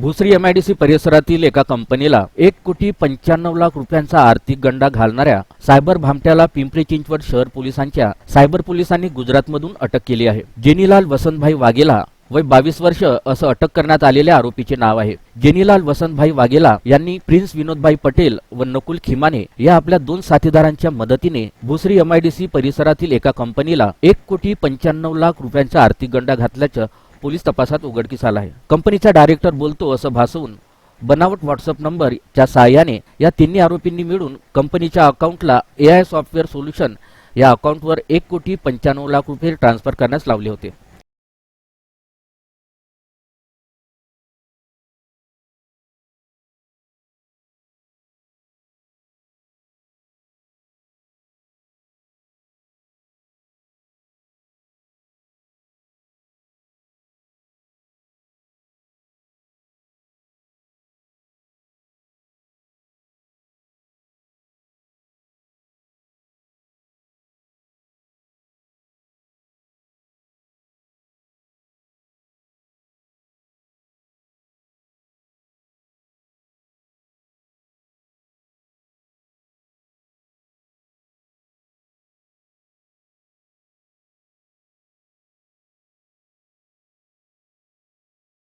भुसरी MIDC परिसरातील एका कंपनीला एक कोटी पंच्याण्णव लाख रुपयांचा आर्थिक गंडा घालणाऱ्या सायबर भामट्याला पिंपरी चिंचवड शहर पोलिसांच्या सायबर पोलिसांनी गुजरातमधून अटक केली आहे. जेनीलाल वसंतभाई वाघेला वय बावीस वर्ष असं अटक करण्यात आलेल्या आरोपीचे नाव आहे. जेनीलाल वसंतभाई वाघेला यांनी प्रिन्स विनोदभाई पटेल व नकुल खिमाने या आपल्या दोन साथीदारांच्या मदतीने भुसरी एमआयडीसी परिसरातील एका कंपनीला एक कोटी पंच्याण्णव लाख रुपयांचा आर्थिक गंडा घातल्याचं पोलीस तपासात उघडकीस आला आहे. कंपनीचा डायरेक्टर बोलतो असं भासवून बनावट व्हॉट्सअप नंबरच्या सहाय्याने या तिन्ही आरोपींनी मिळून कंपनीच्या अकाउंटला ए आय सॉफ्टवेअर सोल्युशन या अकाउंटवर एक कोटी पंच्याण्णव लाख रुपये ट्रान्सफर करण्यास लावले होते.